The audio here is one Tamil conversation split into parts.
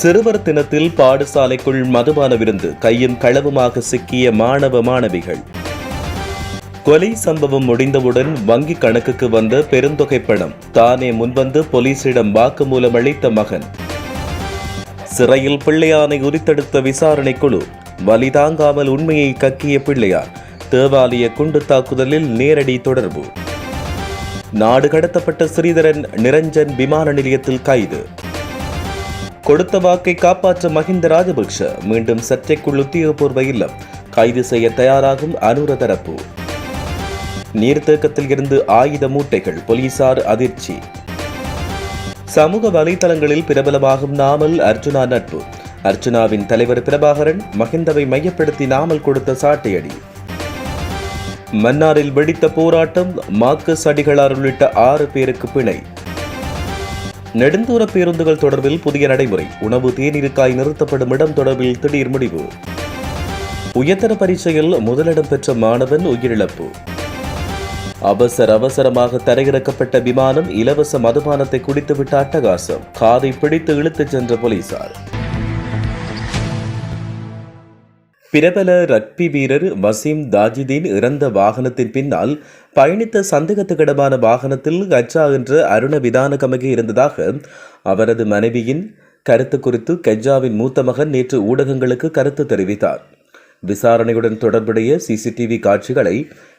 சிறுவர் தினத்தில் பாடசாலைக்குள் மதுபான விருந்து கையும் களவுமாக சிக்கிய மாணவ மாணவிகள். கொலை சம்பவம் முடிந்தவுடன் வங்கி கணக்குக்கு வந்த பெருந்தொகை பணம். தானே முன்வந்து போலீசிடம் வாக்குமூலம் அளித்த மகன். சிறையில் பிள்ளையானை உரித்தெடுத்த விசாரணை குழு வலி தாங்காமல் உண்மையை கக்கிய பிள்ளையார் தேவாலய குண்டு தாக்குதலில் நேரடி தொடர்பு. நாடு கடத்தப்பட்ட ஸ்ரீதரன் நிரஞ்சன் விமான நிலையத்தில் கைது. கொடுத்த வாக்கை காப்பாற்ற மஹிந்த ராஜபக்ஷ மீண்டும் சர்ச்சைக்குள் உத்தியோகபூர்வ இல்லம். கைது செய்ய தயாராகும் அனுர தரப்பு. நீர்த்தேக்கத்தில் இருந்து ஆயுத மூட்டைகள் போலீசார் அதிர்ச்சி. சமூக வலைதளங்களில் பிரபலமாகும் நாமல் அர்ஜுனா நட்பு. அர்ஜுனாவின் தலைவர் பிரபாகரன் மஹிந்தவை மையப்படுத்தி நாமல் கொடுத்த சாட்டையடி. மன்னாரில் வெடித்த போராட்டம் மார்க்கஸ் அடிகளார் உள்ளிட்ட ஆறு பேருக்கு பிணை. நெடுந்தூர பேருந்துகள் தொடர்பில் புதிய நடைமுறை. உணவு தேநீருக்காய் நிறுத்தப்படும் இடம் தொடர்பில் திடீர் முடிவு. உயர்தர பரீட்சையில் முதலிடம் பெற்ற மாணவன் உயிரிழப்பு. அவசர அவசரமாக தரையிறக்கப்பட்ட விமானம் இலவச மதுபானத்தை குடித்துவிட்ட அட்டகாசம். காதை பிடித்து இழுத்துச் சென்ற போலீசார். பிரபல ரக்பி வீரர் வசீம் தாஜிதீன் இறந்த வாகனத்தின் பின்னால் பயணித்த சந்தேகத்துக்கிடமான வாகனத்தில் கஜா என்ற அருண விதான கமகி இருந்ததாக அவரது மனைவியின் கருத்து குறித்து கஜாவின் மூத்த மகன் நேற்று ஊடகங்களுக்கு கருத்து தெரிவித்தார். விசாரணையுடன் தொடர்புடைய சிசிடிவி காட்சிகளை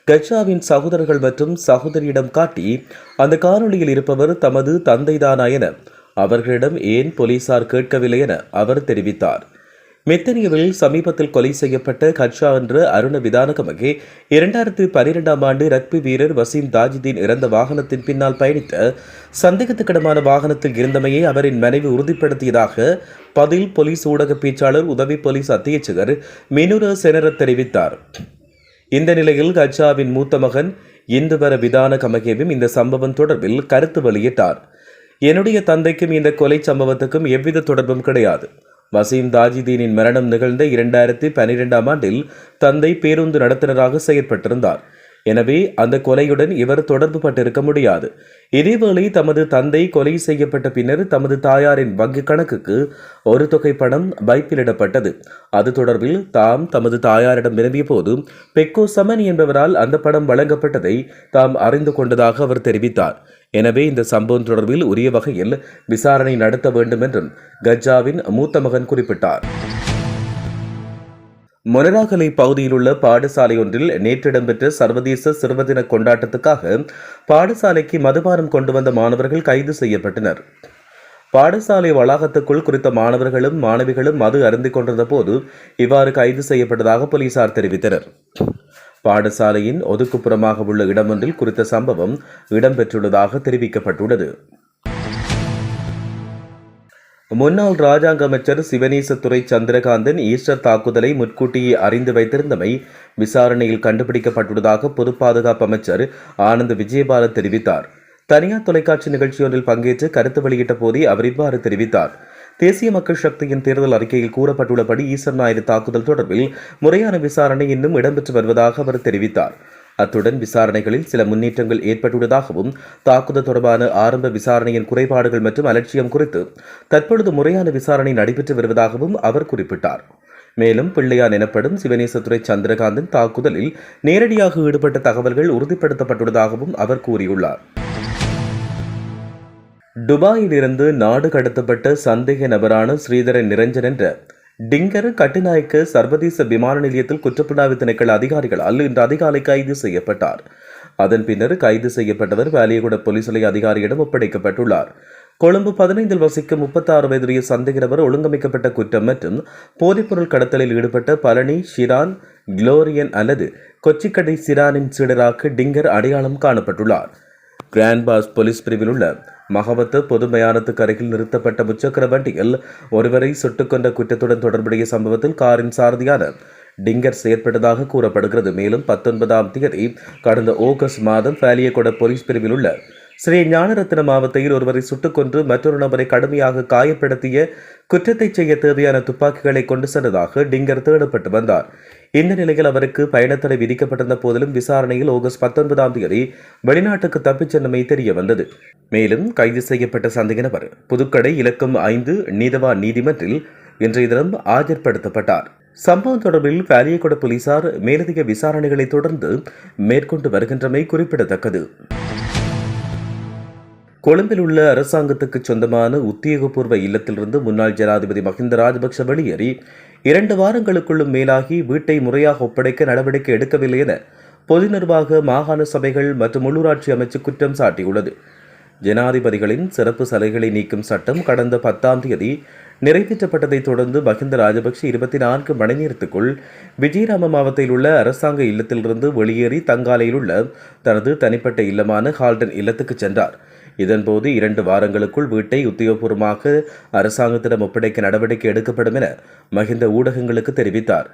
கஜாவின் சகோதரர்கள் மற்றும் சகோதரியிடம் காட்டி அந்த காணொளியில் இருப்பவர் தமது தந்தைதானா என அவர்களிடம் ஏன் போலீசார் கேட்கவில்லை என அவர் தெரிவித்தார். மெத்தனியவில் சமீபத்தில் கொலை செய்யப்பட்ட கட்சா என்ற அருண விதானகமகே இரண்டாயிரத்தி பனிரெண்டாம் ஆண்டு ரக்பி வீரர் வசீம் தாஜிதீன் இறந்த வாகனத்தின் பின்னால் பயணித்த சந்தேகத்துக்கிடமான வாகனத்தில் இருந்தமையை அவரின் மனைவி உறுதிப்படுத்தியதாக பதில் போலீஸ் ஊடக பேச்சாளர் உதவி போலீஸ் அத்தியட்சகர் மினுர செனர தெரிவித்தார். இந்த நிலையில் கட்சாவின் மூத்த மகன் இந்துவர விதான கமகேவும் இந்த சம்பவம் தொடர்பில் கருத்து வெளியிட்டார். என்னுடைய தந்தைக்கும் இந்த கொலை சம்பவத்துக்கும் எவ்வித தொடர்பும் கிடையாது. வசீம் தாஜிதீனின் மரணம் நிகழ்ந்த இரண்டாயிரத்தி பனிரெண்டாம் ஆண்டில் தந்தை பேருந்து நடத்துனராக செயற்பட்டிருந்தார். எனவே அந்த கொலையுடன் இவர் தொடர்பு பட்டிருக்க முடியாது. இதேவேளை தமது தந்தை கொலை செய்யப்பட்ட பின்னர் தமது தாயாரின் வங்கி கணக்குக்கு ஒரு தொகை பணம் வைப்பிலிடப்பட்டது அது தொடர்பில் தாம் தமது தாயாரிடம் விரும்பிய போது பெக்கோ சமன் என்பவரால் அந்த பணம் வழங்கப்பட்டதை தாம் அறிந்து கொண்டதாக அவர் தெரிவித்தார். எனவே இந்த சம்பவம் தொடர்பில் உரிய வகையில் விசாரணை நடத்த வேண்டும் என்றும் கஜாவின் மூத்த மகன் குறிப்பிட்டார். மொனராகலை பகுதியில் உள்ள பாடசாலை ஒன்றில் நேற்று இடம்பெற்ற சர்வதேச சிறுவதின கொண்டாட்டத்துக்காக பாடசாலைக்கு மதுபானம் கொண்டு வந்த மாணவர்கள் கைது செய்யப்பட்டனர். பாடசாலை வளாகத்துக்குள் குறித்த மாணவர்களும் மாணவிகளும் மது அருந்திக் கொண்டிருந்த போது இவ்வாறு கைது செய்யப்பட்டதாக போலீசார் தெரிவித்தனர். பாடசாலையின் ஒதுக்குப்புறமாக உள்ள இடமொன்றில் குறித்த சம்பவம் இடம்பெற்றுள்ளதாக தெரிவிக்கப்பட்டுள்ளது. முன்னாள் ராஜாங்க அமைச்சர் சிவனேசத்துறை சந்திரகாந்தன் ஈஸ்டர் தாக்குதலை முன்கூட்டியே அறிந்து வைத்திருந்தமை விசாரணையில் கண்டுபிடிக்கப்பட்டுள்ளதாக பொது பாதுகாப்பு அமைச்சர் ஆனந்த் விஜயபால தெரிவித்தார். தனியார் தொலைக்காட்சி நிகழ்ச்சியொன்றில் பங்கேற்று கருத்து வெளியிட்ட போதே அவர் இவ்வாறு தெரிவித்தார். தேசிய மக்கள் சக்தியின் தேர்தல் அறிக்கையில் கூறப்பட்டுள்ளபடி ஈஸ்டர் நாயுடு தாக்குதல் தொடர்பில் முறையான விசாரணை இன்னும் இடம்பெற்று வருவதாக அவர் தெரிவித்தார். அத்துடன் விசாரணைகளில் சில முன்னேற்றங்கள் ஏற்பட்டுள்ளதாகவும் தாக்குதல் தொடர்பான ஆரம்ப விசாரணையின் குறைபாடுகள் மற்றும் அலட்சியம் குறித்து தற்பொழுது முறையான விசாரணை நடைபெற்று வருவதாகவும் அவர் குறிப்பிட்டார். மேலும் பிள்ளையான் எனப்படும் சிவனேசத்துறை சந்திரகாந்தன் தாக்குதலில் நேரடியாக ஈடுபட்ட தகவல்கள் உறுதிப்படுத்தப்பட்டுள்ளதாகவும் அவர் கூறியுள்ளார். துபாயில் இருந்து நாடு கடத்தப்பட்ட சந்தேக நபரான ஸ்ரீதரன் நிரஞ்சன் என்ற டிங்கர் கட்டுநாயக்க சர்வதேச விமான நிலையத்தில் குற்றப்புலனாய்வு திணைக்கள அதிகாரிகளால் இன்று அதிகாலை கைது செய்யப்பட்டார். அதன் பின்னர் கைது செய்யப்பட்டவர் வேலியகுட போலீஸ் நிலைய அதிகாரியிடம் ஒப்படைக்கப்பட்டுள்ளார். கொழும்பு பதினைந்தில் வசிக்கும் முப்பத்தாறு வயதுடைய சந்தேக நபர் ஒழுங்கமைக்கப்பட்ட குற்றம் மற்றும் போதைப்பொருள் கடத்தலில் ஈடுபட்ட பழனி ஷிரான் குளோரியன் அல்லது கொச்சிக்கடை சிரானின் சீடராக டிங்கர் அடையாளம் காணப்பட்டுள்ளார். கிராண்ட் பாஸ் போலீஸ் பிரிவில் உள்ள மகவத்து பொது மயானத்துக்கு அருகில் நிறுத்தப்பட்ட முச்சக்கர வண்டியில் ஒருவரை சுட்டுக் கொண்ட குற்றத்துடன் தொடர்புடைய சம்பவத்தில் காரின் சாரதியான டிங்கர் செயற்பட்டதாக கூறப்படுகிறது. மேலும் பத்தொன்பதாம் தேதி கடந்த ஆகஸ்ட் மாதம் பாலியகொட போலீஸ் பிரிவில் உள்ள ஸ்ரீ ஞானரத்ன மாவட்டத்தில் ஒருவரை சுட்டுக் கொன்று மற்றொரு நபரை கடுமையாக காயப்படுத்திய குற்றத்தை செய்ய தேவையான துப்பாக்கிகளை கொண்டு சென்றதாக டிங்கர் தேடப்பட்டு வந்தார். இந்த நிலையில் அவருக்கு பயணத்தடை விதிக்கப்பட்டிருந்த போதிலும் விசாரணையில் ஆகஸ்ட் பத்தொன்பதாம் தேதி வெளிநாட்டுக்கு தப்பிச் சென்றமை தெரிய வந்தது. மேலும் கைது செய்யப்பட்ட சந்தேக நபர் புதுக்கடை இலக்கம் ஐந்து நீதவா நீதிமன்றில் இன்றைய தினம் ஆஜர்படுத்தப்பட்டார். சம்பவம் தொடர்பில் பாலியகொட போலீசார் மேலதிக விசாரணைகளை தொடர்ந்து மேற்கொண்டு வருகின்றமை குறிப்பிடத்தக்கது. கொழும்பில் உள்ள அரசாங்கத்துக்கு சொந்தமான உத்தியோகபூர்வ இல்லத்திலிருந்து முன்னாள் ஜனாதிபதி மஹிந்த ராஜபக்ஷ வெளியேறி இரண்டு வாரங்களுக்குள்ளும் மேலாகி வீட்டை முறையாக ஒப்படைக்க நடவடிக்கை எடுக்கவில்லை என பொது நிர்வாக மாகாண சபைகள் மற்றும் உள்ளூராட்சி அமைச்சு குற்றம் சாட்டியுள்ளது. ஜனாதிபதிகளின் சிறப்பு சலுகைகளை நீக்கும் சட்டம் கடந்த பத்தாம் தேதி நிறைவேற்றப்பட்டதைத் தொடர்ந்து மஹிந்த ராஜபக்ஷ இருபத்தி நான்கு மணி நேரத்துக்குள் விஜயராம மாவட்டத்தில் உள்ள அரசாங்க இல்லத்திலிருந்து வெளியேறி தங்காலையில் உள்ள தனது தனிப்பட்ட இல்லமான ஹால்டன் இல்லத்துக்கு சென்றார். இதன்போது இரண்டு வாரங்களுக்குள் வீட்டை உத்தியோகபூர்வமாக அரசாங்கத்திடம் ஒப்படைக்க நடவடிக்கை எடுக்கப்படும் என மஹிந்த ஊடகங்களுக்கு தெரிவித்தார்.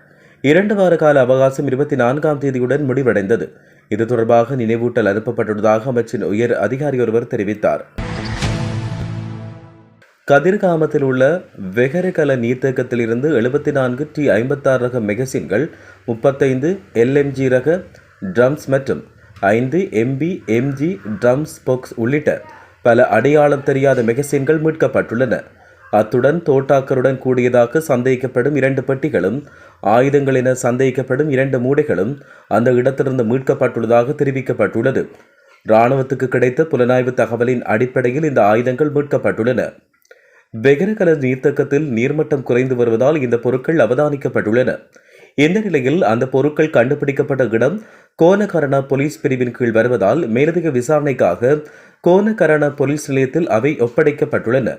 இரண்டு வார கால அவகாசம் இருபத்தி நான்காம் தேதியுடன் முடிவடைந்தது. இது தொடர்பாக நினைவூட்டல் அனுப்பப்பட்டுள்ளதாக அமைச்சின் உயர் அதிகாரி ஒருவர் தெரிவித்தார். கதிர்காமத்தில் உள்ள வெகரகல நீர்த்தேக்கத்தில் இருந்து எழுபத்தி நான்கு டி ஐம்பத்தாறு ரக மெகசின்கள் முப்பத்தைந்து எல்எம்ஜி ரக ட்ரம்ஸ் மற்றும் ஐந்து எம்பி எம்ஜி ட்ரம்ஸ் பொக்ஸ் உள்ளிட்ட பல அடையாளம் தெரியாத மெகசின்கள் மீட்கப்பட்டுள்ளன. அத்துடன் தோட்டாக்கருடன் கூடியதாக சந்தேகிக்கப்படும் இரண்டு பெட்டிகளும் ஆயுதங்கள் என சந்தேகிக்கப்படும் இரண்டு மூடைகளும் அந்த இடத்திலிருந்து மீட்கப்பட்டுள்ளதாக தெரிவிக்கப்பட்டுள்ளது. இராணுவத்துக்கு கிடைத்த புலனாய்வு தகவலின் அடிப்படையில் இந்த ஆயுதங்கள் மீட்கப்பட்டுள்ளன. வெகரகல நீர்த்தக்கத்தில் நீர்மட்டம் குறைந்து வருவதால் இந்த பொருட்கள் அவதானிக்கப்பட்டுள்ளன. இந்த நிலையில் அந்த பொருட்கள் கண்டுபிடிக்கப்பட்ட இடம் கோனகரண போலீஸ் பிரிவின் கீழ் வருவதால் மேலதிக விசாரணைக்காக கோனகரண போலீஸ் நிலையத்தில் அவை ஒப்படைக்கப்பட்டுள்ளன.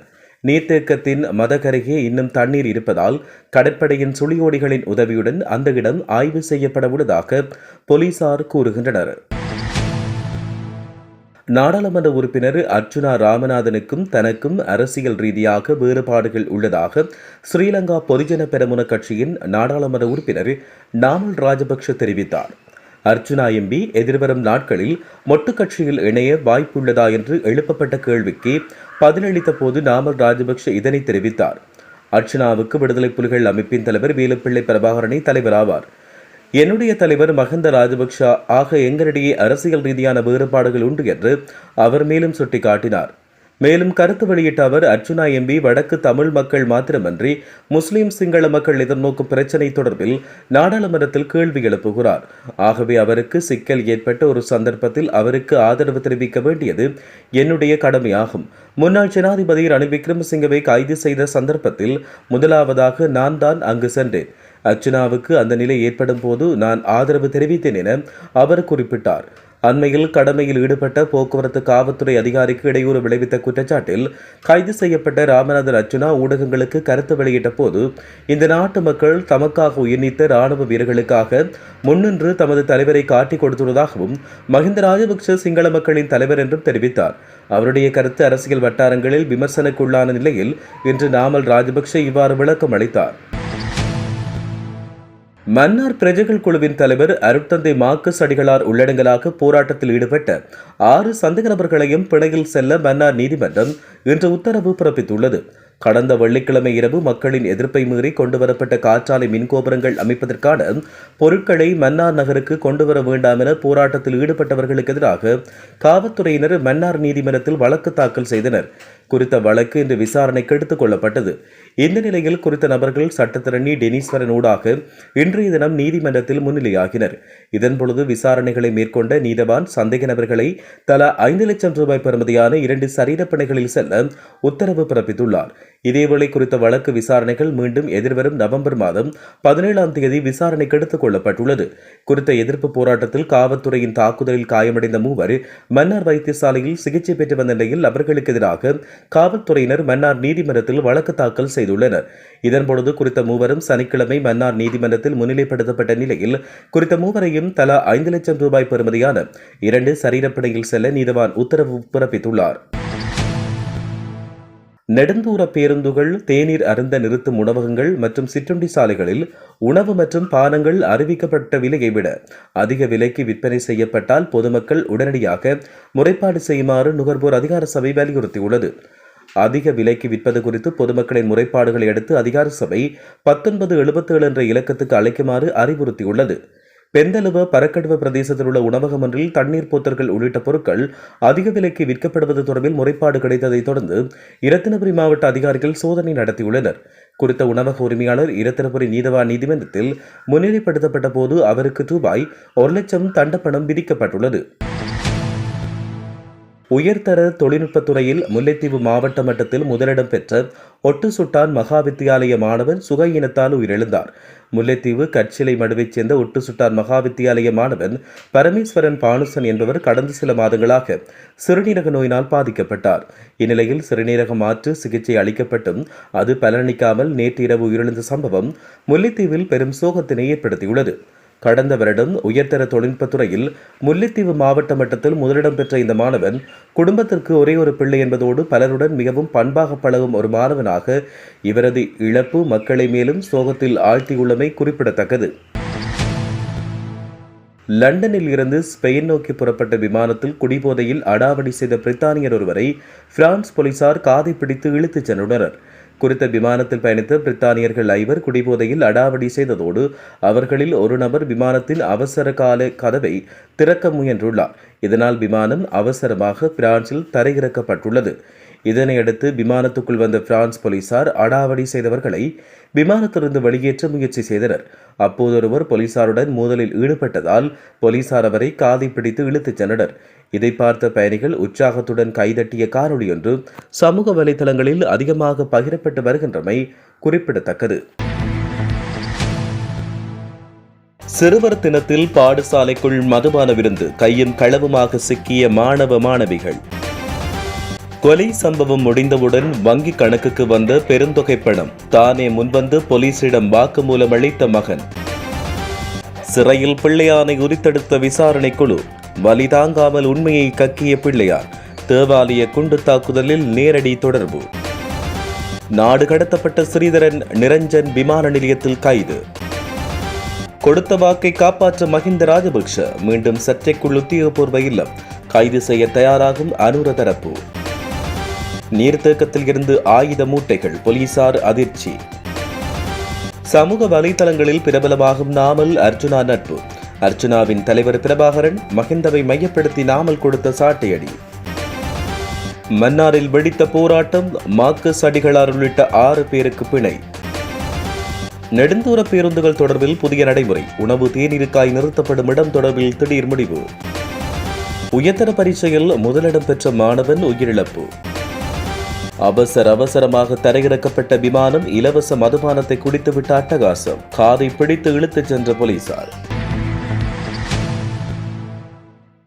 நீர்த்தேக்கத்தின் மதகருகே இன்னும் தண்ணீர் இருப்பதால் கடற்படையின் சுழியோடிகளின் உதவியுடன் அந்த இடம் ஆய்வு செய்யப்பட உள்ளதாக போலீசார் கூறுகின்றனர். நாடாளுமன்ற உறுப்பினர் அர்ச்சுனா ராமநாதனுக்கும் தனக்கும் அரசியல் ரீதியாக வேறுபாடுகள் உள்ளதாக ஸ்ரீலங்கா பொதுஜன பெரமுன கட்சியின் நாடாளுமன்ற உறுப்பினர் நாமல் ராஜபக்ஷ தெரிவித்தார். அர்ச்சுனா எம்பி எதிர்வரும் நாட்களில் மொட்டு கட்சியில் இணைய வாய்ப்புள்ளதா என்று எழுப்பப்பட்ட கேள்விக்கு பதிலளித்த போது நாமல் ராஜபக்ஷ இதனை தெரிவித்தார். அர்ச்சனாவுக்கு விடுதலை புலிகள் அமைப்பின் தலைவர் வேலுப்பிள்ளை பிரபாகரனை தலைவராவார் என்னுடைய தலைவர் மஹந்த ராஜபக்ஷ ஆக எங்களிடையே அரசியல் ரீதியான வேறுபாடுகள் உண்டு என்று அவர் மேலும் சுட்டிக்காட்டினார். மேலும் கருத்து வெளியிட்ட அவர் அர்ச்சுனா எம்பி வடக்கு தமிழ் மக்கள் மாத்திரமன்றி முஸ்லிம் சிங்கள மக்கள் எதிர்நோக்கும் பிரச்சினை தொடர்பில் நாடாளுமன்றத்தில் கேள்வி எழுப்புகிறார். ஆகவே அவருக்கு சிக்கல் ஏற்பட்ட ஒரு சந்தர்ப்பத்தில் அவருக்கு ஆதரவு தெரிவிக்க வேண்டியது என்னுடைய கடமையாகும். முன்னாள் ஜனாதிபதி ரணில் விக்ரமசிங்கவை கைது செய்த சந்தர்ப்பத்தில் முதலாவதாக நான் தான் அங்கு சென்றேன். அர்ச்சனாவுக்கு அந்த நிலை ஏற்படும் போது நான் ஆதரவு தெரிவித்தேன் என அவர் குறிப்பிட்டார். அண்மையில் கடமையில் ஈடுபட்ட போக்குவரத்து காவல்துறை அதிகாரிக்கு இடையூறு விளைவித்த குற்றச்சாட்டில் கைது செய்யப்பட்ட ராமநாதன் அர்ச்சுனா ஊடகங்களுக்கு கருத்து வெளியிட்ட போது இந்த நாட்டு மக்கள் தமக்காக உயிர்நீத்த ராணுவ வீரர்களுக்காக முன்னின்று தமது தலைவரை காட்டிக் கொடுத்துள்ளதாகவும் மஹிந்த ராஜபக்ஷ சிங்கள மக்களின் தலைவர் என்றும் தெரிவித்தார். அவருடைய கருத்து அரசியல் வட்டாரங்களில் விமர்சனக்குள்ளான நிலையில் இன்று நாமல் ராஜபக்ஷ இவ்வாறு விளக்கம் அளித்தார். மன்னார் பிரஜைகள் குழுவின் தலைவர் அருட்தந்தை மார்க்கஸ் அடிகளார் உள்ளடங்கலாக போராட்டத்தில் ஈடுபட்ட ஆறு சந்தேக நபர்களையும் பிணையில் செல்ல மன்னார் நீதிமன்றம் இன்று உத்தரவு பிறப்பித்துள்ளது. கடந்த வெள்ளிக்கிழமை இரவு மக்களின் எதிர்ப்பை மீறி கொண்டுவரப்பட்ட காற்றாலை மின்கோபுரங்கள் அமைப்பதற்கான பொருட்களை மன்னார் நகருக்கு கொண்டுவர வேண்டாம் என போராட்டத்தில் ஈடுபட்டவர்களுக்கு எதிராக காவல்துறையினர் மன்னார் நீதிமன்றத்தில் வழக்கு தாக்கல் செய்தனர். குறித்த வழக்கு இன்று விசாரணைக்கு எடுத்துக் கொள்ளப்பட்டது. இந்த நிலையில் குறித்த நபர்கள் சட்டத்திரணி டெனீஸ்வரன் ஊடாக இன்றைய தினம் நீதிமன்றத்தில் முன்னிலையாகினர். இதன்பொழுது விசாரணைகளை மேற்கொண்ட நீதவான் சந்தேக நபர்களை தலா ஐந்து லட்சம் ரூபாய் பெறுமதியான இரண்டு சரீரப்பணிகளில் செல்ல உத்தரவு பிறப்பித்துள்ளார். இதேவேளை குறித்த வழக்கு விசாரணைகள் மீண்டும் எதிர்வரும் நவம்பர் மாதம் பதினேழாம் தேதி விசாரணைக்கு எடுத்துக் கொள்ளப்பட்டுள்ளது. குறித்த எதிர்ப்பு போராட்டத்தில் காவல்துறையின் தாக்குதலில் காயமடைந்த மூவர் மன்னார் வைத்தியசாலையில் சிகிச்சை பெற்று வந்த நிலையில் அவர்களுக்கு எதிராக காவல்துறையினர் மன்னார் நீதிமன்றத்தில் வழக்கு தாக்கல் செய்துள்ளனர். இதன்பொழுது குறித்த மூவரும் சனிக்கிழமை மன்னார் நீதிமன்றத்தில் முன்னிலைப்படுத்தப்பட்ட நிலையில் குறித்த மூவரையும் தலா ஐந்து லட்சம் ரூபாய் பெறுமதியான இரண்டு சரீரப்படையில் செல்ல நீதவான் உத்தரவு பிறப்பித்துள்ளார். நெடுந்தூர பேருந்துகள் தேநீர் அருந்த நிறுத்தும் உணவகங்கள் மற்றும் சிற்றுண்டி சாலைகளில் உணவு மற்றும் பானங்கள் அறிவிக்கப்பட்ட விலையை விட அதிக விலைக்கு விற்பனை செய்யப்பட்டால் பொதுமக்கள் உடனடியாக முறைப்பாடு செய்யுமாறு நுகர்வோர் அதிகார சபை வலியுறுத்தியுள்ளது. அதிக விலைக்கு விற்பது குறித்து பொதுமக்களின் முறைப்பாடுகளை அடுத்து அதிகார சபை பத்தொன்பது எழுபத்தேழு என்ற இலக்கத்துக்கு அழைக்குமாறு அறிவுறுத்தியுள்ளது. பெந்தலுவ பரக்கடுவ பிரதேசத்தில் உள்ள உணவகம் ஒன்றில் தண்ணீர் போத்தர்கள் உள்ளிட்ட பொருட்கள் அதிக விலைக்கு விற்கப்படுவது தொடர்பில் முறைப்பாடு கிடைத்ததைத் தொடர்ந்து இரத்தினபுரி மாவட்ட அதிகாரிகள் சோதனை நடத்தியுள்ளனர். குறித்த உணவக உரிமையாளர் இரத்தினபுரி நீதவான் நீதிமன்றத்தில் முன்னிலைப்படுத்தப்பட்ட போது அவருக்கு ரூபாய் ஒரு லட்சம் தண்டப்பணம் விதிக்கப்பட்டுள்ளது. உயர்தர தொழில்நுட்பத்துறையில் முல்லைத்தீவு மாவட்ட மட்டத்தில் முதலிடம் பெற்ற ஒட்டு சுட்டான் மகா வித்தியாலய மாணவன் சுக இனத்தால் உயிரிழந்தார். முல்லைத்தீவு கட்சிலை மடுவைச் சேர்ந்த ஒட்டு சுட்டார் மகா வித்தியாலய மாணவன் பரமேஸ்வரன் பானுசன் என்பவர் கடந்த சில மாதங்களாக சிறுநீரக நோயினால் பாதிக்கப்பட்டார். இந்நிலையில் சிறுநீரக மாற்று சிகிச்சை அளிக்கப்பட்டும் அது பலனளிக்காமல் நேற்றிரவு உயிரிழந்த சம்பவம் முல்லைத்தீவில் பெரும் சோகத்தினை ஏற்படுத்தியுள்ளது. கடந்த வருடம் உயர்தர தொழில்நுட்பத்துறையில் முல்லைத்தீவு மாவட்ட மட்டத்தில் முதலிடம் பெற்ற இந்த மாணவன் குடும்பத்திற்கு ஒரே ஒரு பிள்ளை என்பதோடு பலருடன் மிகவும் பண்பாக பழகும் ஒரு மாணவனாக இவரது இழப்பு மக்களை மேலும் சோகத்தில் ஆழ்த்தியுள்ளமை குறிப்பிடத்தக்கது. லண்டனில் இருந்து ஸ்பெயின் நோக்கி புறப்பட்ட விமானத்தில் குடிபோதையில் அடாவடி செய்த பிரித்தானியர் ஒருவரை பிரான்ஸ் போலீசார் காதை பிடித்து இழுத்துச் சென்றுள்ளனர் குறித்த விமானத்தில் பயணித்த பிரித்தானியர்கள் ஐவர் குடிபோதையில் அடாவடி செய்ததோடு அவர்களில் ஒரு நபர் விமானத்தின் அவசர கால கதவை திறக்க முயன்றுள்ளார். இதனால் விமானம் அவசரமாக பிரான்சில் தரையிறக்கப்பட்டுள்ளது. இதனையடுத்து விமானத்துக்குள் வந்த பிரான்ஸ் போலீசார் அடாவடி செய்தவர்களை விமானத்திலிருந்து வெளியேற்ற முயற்சி செய்தனர். அப்போதொருவர் போலீசாருடன் மோதலில் ஈடுபட்டதால் போலீசார் அவரை காதை பிடித்து இழுத்துச் சென்றனர். இதை பார்த்த பயணிகள் உற்சாகத்துடன் கைதட்டிய காணொலி ஒன்று சமூக வலைதளங்களில் அதிகமாக பகிரப்பட்டு வருகின்றமை குறிப்பிடத்தக்கது. சிறுவர் தினத்தில் பாடசாலைக்குள் மதுபான விருந்து கையும் களவுமாக சிக்கிய மாணவ மாணவிகள். கொலை சம்பவம் முடிந்தவுடன் வங்கி கணக்குக்கு வந்த பெருந்தொகை பணம் தானே முன்வந்து போலீசிடம் வாக்குமூலம் அளித்த மகன். சிறையில் பிள்ளையானை உரித்தெடுத்த விசாரணை குழு வலி தாங்காமல் உண்மையை கக்கிய பிள்ளையார் தேவாலய குண்டு தாக்குதலில் நேரடி தொடர்பு. நாடு கடத்தப்பட்ட ஸ்ரீதரன் நிரஞ்சன் விமான நிலையத்தில் கைது. கொடுத்த வாக்கை காப்பாற்ற மஹிந்த ராஜபக்ஷ மீண்டும் சர்ச்சைக்குள் உத்தியோகபூர்வ இல்லம். கைது செய்ய தயாராகும் அனுர தரப்பு நீர்த்தேக்கத்தில் இருந்து ஆயுத மூட்டைகள் போலீசார் அதிர்ச்சி. சமூக வலைதளங்களில் பிரபலமாகும் நாமல் அர்ஜுனா நட்பு. அர்ஜுனாவின் தலைவர் பிரபாகரன் மகிந்தவை மையப்படுத்தி நாமல் கொடுத்த சாட்டையடி. மன்னாரில் வெடித்த போராட்டம் மார்க்கஸ் அடிகளார் உள்ளிட்ட ஆறு பேருக்கு பிணை. நெடுந்தூர பேருந்துகள் தொடர்பில் புதிய நடைமுறை. உணவு தேநீருக்காய் நிறுத்தப்படும் இடம் தொடர்பில் திடீர் முடிவு. உயர்தர பரீட்சையில் முதலிடம் பெற்ற மாணவன் உயிரிழப்பு. அவசர அவசரமாக தரையிறக்கப்பட்ட விமானம் இலவச மதுபானத்தை குடித்துவிட்ட அட்டகாசம். காதை பிடித்து இழுத்துச் சென்ற போலீசார்.